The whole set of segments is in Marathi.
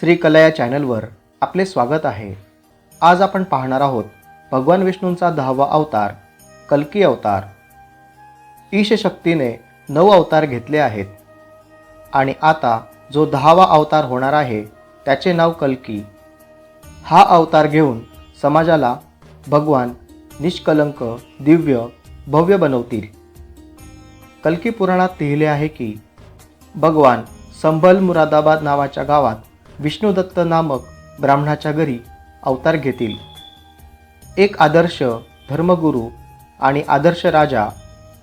श्रीकला या चॅनलवर आपले स्वागत आहे. आज आपण पाहणार आहोत भगवान विष्णूंचा दहावा अवतार कल्की अवतार. ईशशक्तीने नऊ अवतार घेतले आहेत. आणि आता जो दहावा अवतार होणार आहे त्याचे नाव कल्की. हा अवतार घेऊन समाजाला भगवान निष्कलंक दिव्य भव्य बनवतील. कल्की पुराणात लिहिले आहे की भगवान संभल मुरादाबाद नावाच्या गावात विष्णुदत्त नामक ब्राह्मणाच्या घरी अवतार घेतील. एक आदर्श धर्मगुरू आणि आदर्श राजा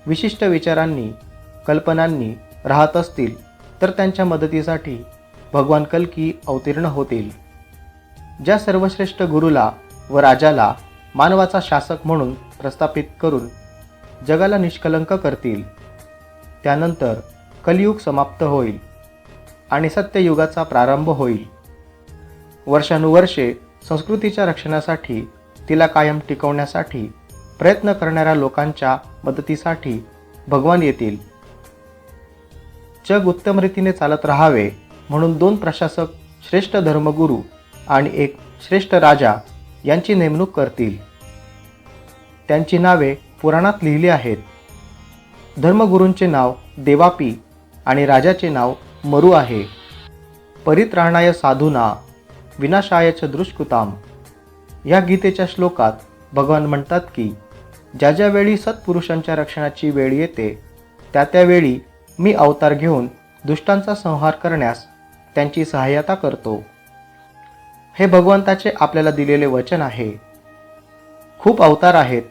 विशिष्ट विचारांनी कल्पनांनी राहत असतील तर त्यांच्या मदतीसाठी भगवान कल्की अवतीर्ण होतील. ज्या सर्वश्रेष्ठ गुरुला व राजाला मानवाचा शासक म्हणून प्रस्थापित करून जगाला निष्कलंक करतील त्यानंतर कलियुग समाप्त होईल. आणि सत्ययुगाचा प्रारंभ होईल. वर्षानुवर्षे संस्कृतीच्या रक्षणासाठी तिला कायम टिकवण्यासाठी प्रयत्न करणाऱ्या लोकांच्या मदतीसाठी भगवान येतील. जग उत्तम रीतीने चालत राहावे म्हणून दोन प्रशासक श्रेष्ठ धर्मगुरू आणि एक श्रेष्ठ राजा यांची नेमणूक करतील. त्यांची नावे पुराणात लिहिली आहेत. धर्मगुरूंचे नाव देवापी आणि राजाचे नाव मरू आहे. परित्राणाय साधूना विनाशायच दृष्कृताम. या गीतेच्या श्लोकात भगवान म्हणतात की ज्या ज्यावेळी सत्पुरुषांच्या रक्षणाची वेळ येते त्या त्यावेळी मी अवतार घेऊन दुष्टांचा संहार करण्यास त्यांची सहाय्यता करतो. हे भगवंताचे आपल्याला दिलेले वचन आहे. खूप अवतार आहेत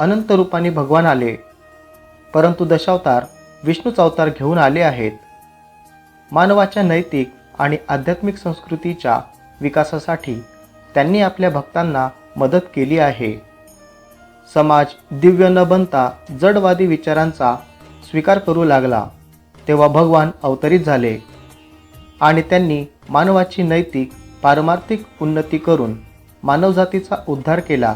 अनंत रूपाने भगवान आले परंतु दशावतार विष्णूच अवतार घेऊन आले आहेत. मानवाच्या नैतिक आणि आध्यात्मिक संस्कृतीच्या विकासासाठी त्यांनी आपल्या भक्तांना मदत केली आहे. समाज दिव्य न बनता जडवादी विचारांचा स्वीकार करू लागला तेव्हा भगवान अवतरित झाले आणि त्यांनी मानवाची नैतिक पारमार्थिक उन्नती करून मानवजातीचा उद्धार केला.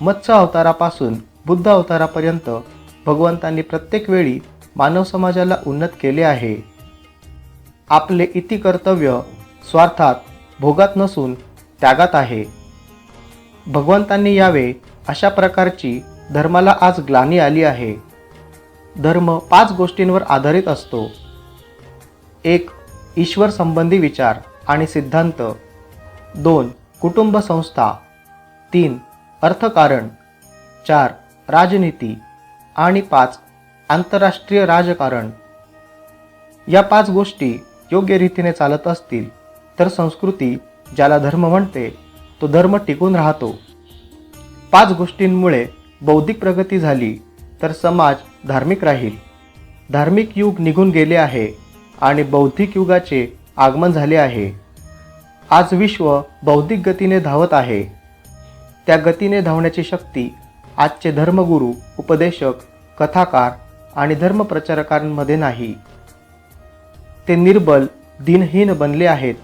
मत्स्य अवतारापासून बुद्ध अवतारापर्यंत भगवंतांनी प्रत्येक वेळी मानव समाजाला उन्नत केले आहे. आपले इति कर्तव्य स्वार्थात भोगात नसून त्यागात आहे. भगवंतांनी यावे अशा प्रकारची धर्माला आज ग्लानी आली आहे. धर्म पाच गोष्टींवर आधारित असतो. एक ईश्वर संबंधी विचार आणि सिद्धांत. दोन कुटुंब संस्था. तीन अर्थकारण. चार राजनीती. आणि पाच आंतरराष्ट्रीय राजकारण. या पाच गोष्टी योग्य रीतीने चालत असतील तर संस्कृती ज्याला धर्म म्हणते तो धर्म टिकून राहतो. पाच गोष्टींमुळे बौद्धिक प्रगती झाली तर समाज धार्मिक राहील. धार्मिक युग निघून गेले आहे आणि बौद्धिक युगाचे आगमन झाले आहे. आज विश्व बौद्धिक गतीने धावत आहे. त्या गतीने धावण्याची शक्ती आजचे धर्मगुरू उपदेशक कथाकार आणि धर्मप्रचारकांमध्ये नाही. ते निर्बल दिनहीन बनले आहेत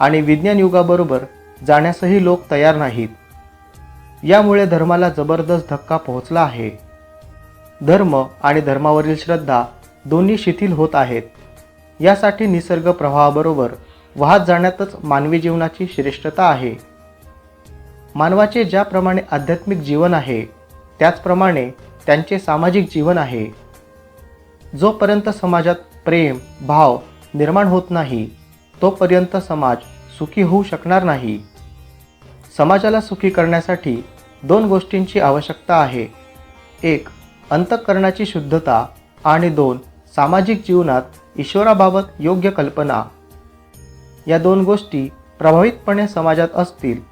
आणि विज्ञान युगाबरोबर जाण्यासही लोक तयार नाहीत. यामुळे धर्माला जबरदस्त धक्का पोहोचला आहे. धर्म आणि धर्मावरील श्रद्धा दोन्ही शिथिल होत आहेत. यासाठी निसर्ग प्रवाहाबरोबर वाहत जाण्यातच मानवी जीवनाची श्रेष्ठता आहे. मानवाचे ज्याप्रमाणे आध्यात्मिक जीवन आहे त्याचप्रमाणे त्यांचे सामाजिक जीवन आहे. जोपर्यंत समाजात प्रेम भाव निर्माण होत नाही. तोपर्यंत समाज सुखी होऊ शकणार नाही. समाजाला सुखी करण्यासाठी दोन गोष्टींची आवश्यकता आहे. एक अंतःकरणाची शुद्धता आणि दोन सामाजिक जीवनात ईश्वराबाबत योग्य कल्पना. या दोन गोष्टी प्रभावितपणे समाजात असतील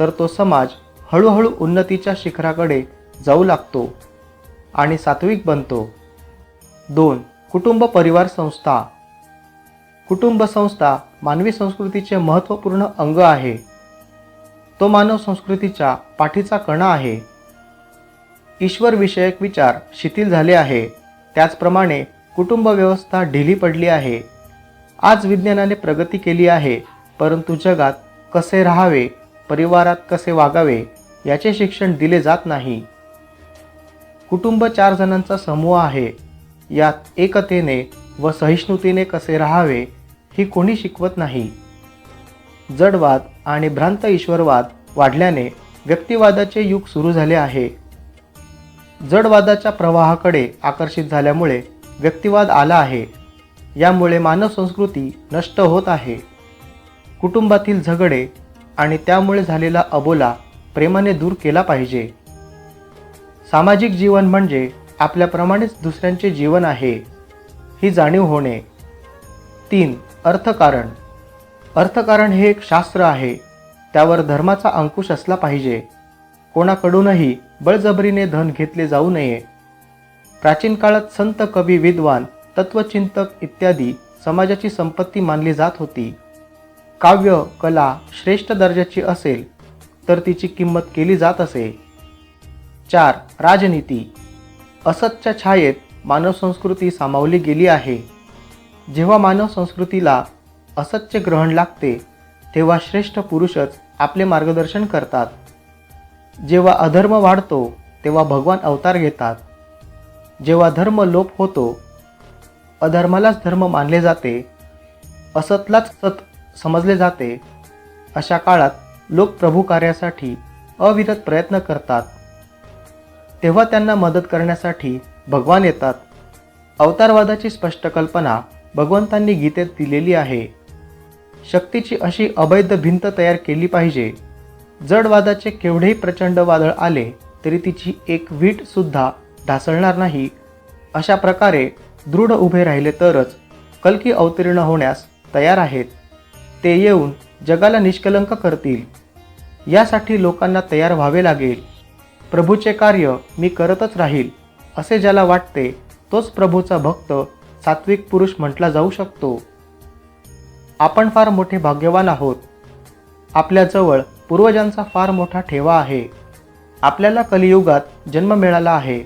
तर तो समाज हळूहळू उन्नतीच्या शिखराकडे जाऊ लागतो आणि सात्विक बनतो. दोन कुटुंब परिवार संस्था. कुटुंब संस्था मानवी संस्कृतीचे महत्त्वपूर्ण अंग आहे. तो मानव संस्कृतीच्या पाठीचा कणा आहे. ईश्वरविषयक विचार शिथिल झाले आहे. त्याचप्रमाणे कुटुंब व्यवस्था ढिली पडली आहे. आज विज्ञानाने प्रगती केली आहे परंतु जगात कसे राहावे परिवारात कसे वागावे याचे शिक्षण दिले जात नाही. कुटुंब चार जणांचा समूह आहे. यात एकतेने व सहिष्णुतेने कसे राहावे ही कोणी शिकवत नाही. जडवाद आणि भ्रांत ईश्वरवाद वाढल्याने व्यक्तिवादाचे युग सुरू झाले आहे. जडवादाच्या प्रवाहाकडे आकर्षित झाल्यामुळे व्यक्तिवाद आला आहे. यामुळे मानव संस्कृती नष्ट होत आहे. कुटुंबातील झगडे आणि त्यामुळे झालेला अबोला प्रेमाने दूर केला पाहिजे. सामाजिक जीवन म्हणजे आपल्याप्रमाणेच दुसऱ्यांचे जीवन आहे ही जाणीव होणे. तीन अर्थकारण. अर्थकारण हे एक शास्त्र आहे त्यावर धर्माचा अंकुश असला पाहिजे. कोणाकडूनही बळजबरीने धन घेतले जाऊ नये. प्राचीन काळात संत कवी विद्वान तत्वचिंतक इत्यादी समाजाची संपत्ती मानली जात होती. काव्य कला श्रेष्ठ दर्जाची असेल तर तिची किंमत केली जात असे. चार राजनीती. असतच्या छायेत मानव संस्कृती सामावली गेली आहे. जेव्हा मानव संस्कृतीला असतचे ग्रहण लागते तेव्हा श्रेष्ठ पुरुषच आपले मार्गदर्शन करतात. जेव्हा अधर्म वाढतो तेव्हा भगवान अवतार घेतात. जेव्हा धर्म लोप होतो अधर्मालाच धर्म मानले जाते असतलाच सत समजले जाते अशा काळात लोक प्रभू कार्यासाठी अविरत प्रयत्न करतात. तेव्हा त्यांना मदत करण्यासाठी भगवान येतात. अवतारवादाची स्पष्ट कल्पना भगवंतांनी गीतेत दिलेली आहे. शक्तीची अशी अवैध भिंत तयार केली पाहिजे. जडवादाचे केवढेही प्रचंड वादळ आले तरी तिची एक वीटसुद्धा ढासळणार नाही. अशा प्रकारे दृढ उभे राहिले तरच कल्की अवतीर्ण होण्यास तयार आहेत. ते येऊन जगाला निष्कलंक करतील. यासाठी लोकांना तयार व्हावे लागेल. प्रभूचे कार्य मी करतच राहील असे ज्याला वाटते तोच प्रभूचा भक्त सात्विक पुरुष म्हटला जाऊ शकतो. आपण फार मोठे भाग्यवान आहोत. आपल्याजवळ पूर्वजांचा फार मोठा ठेवा आहे. आपल्याला कलियुगात जन्म मिळाला आहे.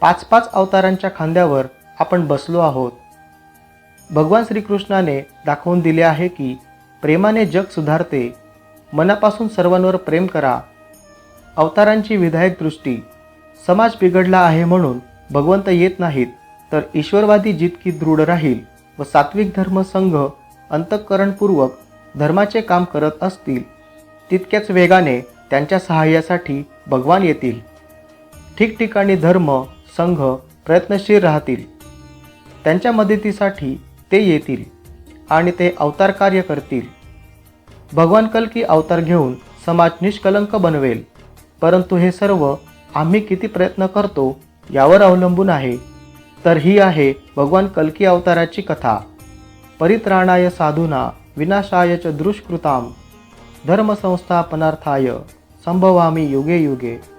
पाच पाच अवतारांच्या खांद्यावर आपण बसलो आहोत. भगवान श्रीकृष्णाने दाखवून दिले आहे की प्रेमाने जग सुधारते. मनापासून सर्वांवर प्रेम करा. अवतारांची विधायक दृष्टी समाज बिघडला आहे म्हणून भगवंत येत नाहीत तर ईश्वरवादी जितकी दृढ राहील व सात्विक धर्म संघ अंतःकरणपूर्वक धर्माचे काम करत असतील तितक्याच वेगाने त्यांच्या सहाय्यासाठी भगवान येतील. ठिकठिकाणी धर्म संघ प्रयत्नशील राहतील. त्यांच्या मदतीसाठी ते येतील आणि ते अवतार कार्य करतील. भगवान कल्की अवतार घेऊन समाज निष्कलंक बनवेल. परंतु हे सर्व आम्ही किती प्रयत्न करतो यावर अवलंबून आहे. तर ही आहे भगवान कल्की अवताराची कथा. परित्राणाय साधूना विनाशाय च दुष्कृताम. धर्मसंस्थापनार्थाय संभवामी युगे युगे.